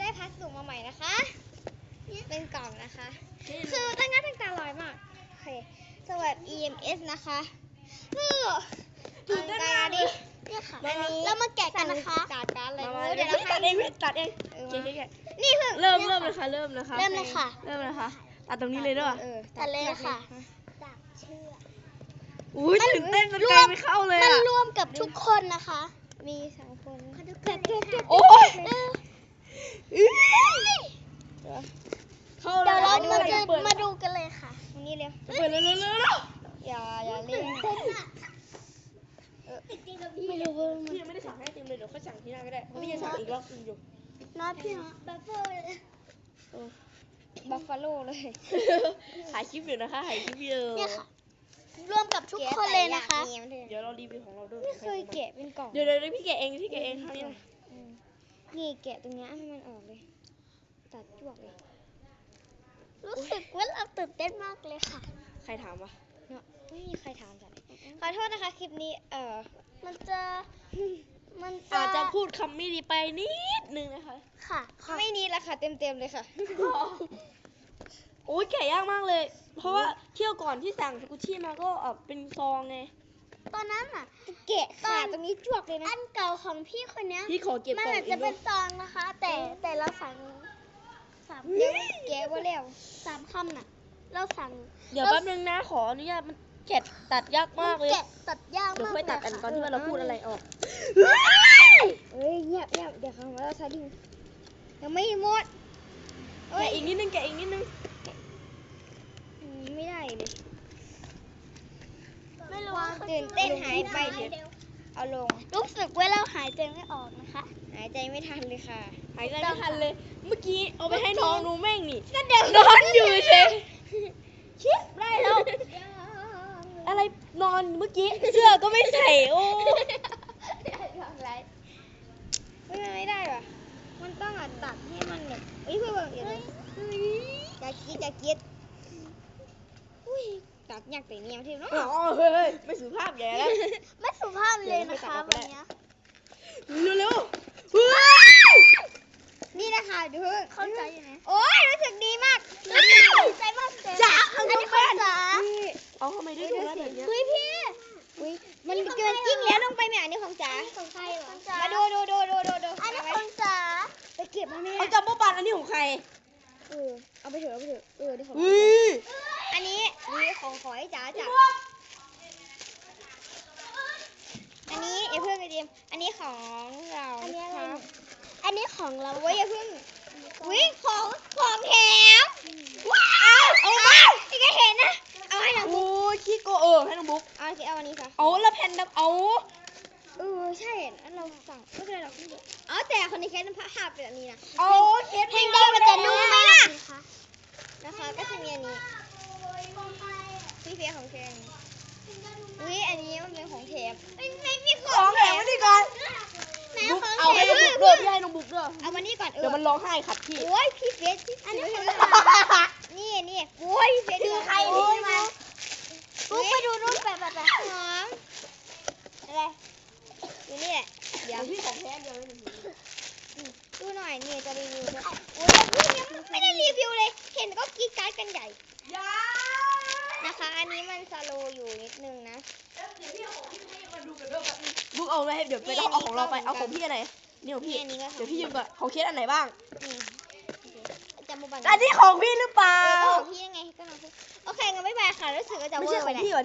ได้พัสดุมาใหม่นะคะ เป็นกล่องนะคะ คือตั้งหน้าตั้งตาลอยมากโอเคสวัสดี EMS นะคะคือตื่นเต้นมากเลยเนี่ยค่ะมาอันนี้เรามาแกะกันนะคะจัดการเลยมาไม่รู้เดี๋เดี๋ยยววเราเราตัดเองพี่ตัดเองเออโอเคโอเคนี่เพิ่งเริ่มเริ่มเลยค่ะเริ่มเลยค่ะเริ่มเลยค่ะเริ่มเลยค่ะตัดตรงนี้เลยด้วยเออตัดเลยค่ะตัดเชือกอุ้ยตื่นเต้นจนไกลไม่เข้าเลยมันอะรวมกับทุกคนนะคะ มีสองคนแต่ทุกโอ้ยอื้อเข้า เดี๋ยวเรา แล้ มา ดี๋ จะ ยวเปิด มาดูกันเลยค่ะ ต รงนี้เร็วเปิดเร็วเร็วเร็วเร็วอย่าอย่าเล่นไม่รู้ว่าพี่ยังไม่ได้สั่งให้เต็มเลยเดี๋ยวค่อยสั่งที่หน้าก็ได้เพราะพี่จะสั่งอีกรอบนึงอยู่น้าพี่นะบัฟเฟอร์บัฟฟาโลเลยถ่ายคลิปอยู่นะคะถ่ายคลิปอยู่เนี่ยค่ะรวมกับทุกคนเลยนะคะแกะแต่อยากมีมันเถอะเดี๋ยวเรารีวิวของเราด้วยไม่เคยแกะเป็นกล่องเดี๋ยวเดี๋ยวเดี๋ยวพี่แกะเองพี่แกะเองครั้งนี้นะอืมนี่แกะตรงเนี้ยให้มันออกเลยตัดจวกเลย รู้สึกว่าเราตื่นเต้นมากเลยค่ะใครถามวะเนาะไม่มีใครถามจัดเลยขอโทษนะคะคลิปนี้เออมันจะมันจะอาจจะพูดคำไม่ดีไปนิดนึงนะคะ ค่ะค่ะไม่นี้ละค่ะเต็มเต็มๆเลยค่ะโอ้ยแกะยากมากเลย เพราะว่าเที่ยวก่อนที่สั่งสกุชชี่มาก็เออเป็นซองไงตอนนั้นอะแกะขาดตรงนี้จวกเลยนะอันเก่าของพี่คนเนี้ยพี่ขอเก็บมันกล่องอาจอีจะกเป็ด้วนยซองนะคะ แต่แต่เราสั่งสามเดี๋ยวแกะว่าแล้วสามคำน่ะเราสั่งเดี๋ยวแป๊บนึงนะขออนุญาตมันแกะตัดยากมากเลยแกะตัดยากเดี๋ยวมากค่อยตัดอันเลยตอนค่ะที่ว่าเราพูดอะไรออกเอ้ยเงียบเงียบเดี๋ยวเขามาแล้วซาดิงยังไม่หมดเอ้แกะยอีกนิดนึงแกะอีกนิดนึงอืมไม่ได้เลยไม่รู้ว่าตื่นเต้นหายไปเดี๋ยว เอาลง รู้สึกว่าเราหายใจไม่ออกนะคะ หายใจไม่ทันเลยค่ะ หายใจไม่ทันเลย เมื่อกี้เอาไปให้น้องดูแม่งนี่ก็เดี๋ยวนอนอยู่เฉยชิบได้แล้ว อะไรนอนเมื่อกี้เสื้อก็ไม่ใส่โอ้เฮ้ยมันไม่ได้ว่ะมันต้องอะตัดให้มันแบบเอ้ยเพื่อนเดี๋ยวนะจะคิดจะคิดอุ้ย ตัดยากแต่เนี้ยที่เนาะอ๋อเฮ้ยเฮ้ยไม่สุภาพแย่แล้ว ไม่สุภาพเลยนะคะเดี๋วัยนวไม่ตัดออกก็ได้เนี้ยเร็วๆเฮ้ยนี่นะคะดูเพิ่งเข้าใจอยู่ไหมโอ้ยรู้สึกดีมากเข้าใจมากเลยจ๋าอันนี้ของจ๋าอุ้ยเอาทำไมได้ดูแล้วแบบเนี้ยเฮ้ยพี่อุ้ยมันเกินจริงแล้วลงไปแม่อันนี้ของจ๋าของใครเหรอของจ๋ามาดูดูดูดูดูดูอันนี้เอาไว้ของจ๋าไปเก็บมาแม่เอาจับโป๊ปันอันนี้ของใครเออเอาไปเถอะเอาไปเถอะเออเดี๋ยวของอุ้ยอันนี้ นี่ของขอให้จ๋าจับอันนี้อย่าเพิ่งกระเดียมอันนี้ของเราอันนี้อะไรครับอันนี้ของเราโอ้ยอย่าเพิ่งวิ่งของของแถมว้าวเอามาพี่ก็เห็นนะเอาให้น้องโอ้ยขี้โกเออให้น้องบุ๊กเอาสิเอาอันนี้ซะเอาแล้วแผ่นดับเอาเออใช่อันเราสั่งไม่เป็นไรหรอกไม่เป็นไรอ๋อแต่คนในแคสมันภาพเป็นแบบนี้นะเอาเคสเพลงเดียวมันจะนุ่มไหมล่ะคะนะคะก็จะมีอันนี้ พี่เฟียของแทนอุ้ยอันนี้มันเป็นของแถมไม่ไม่มีขขอองงแถแถมมไว้ดีก่อนไหนบุ๊กของเอาแถให้มน้องบุ๊กด้วยพี่ให้น้องบุ๊กด้วยเอามานี่ก่อนเอเดี๋ยวอมันร้องไห้ขัดพี่ โอ้ยพี่เฟียพี่อันนี้ของนี่นี่โอ้ยพี่เฟียคือใครโอ้นี่ยมาบุ๊กไปดูรูปแบบแบบแบบหอมอะไรอยู่นี่แหละเดี๋ยวเดี๋ยวพี่ของแท้เดียวให้หนูดูหน่อยนี่จะรีวิวด้วยโอ้ยพี่ยังไม่ได้รีวิวเลย เห็นก็กรีดกราร์ดกันใหญ่ ยา นะคะ อันนี้มันสโลว์อยู่นิดนึงนะ บุ๊กเอาไว้ให้เดี๋ยวไปต้องเอาของเราไป เอาของพี่อันไหนนี่ของพี่ นี่อันนี้ก็ของเดี๋ยวพี่ยืมก่อน ของเคสอันไหนบ้าง นี่จำโมบันอันนี้ของพี่หรือเปล่า เออก็ของพี่ยังไงก็น้องพูดโอเคงั้นบ๊ายบายค่ะรู้สึกว่าจะไม่เวอใช่ร์ขไปองไหน พี่ว่ะ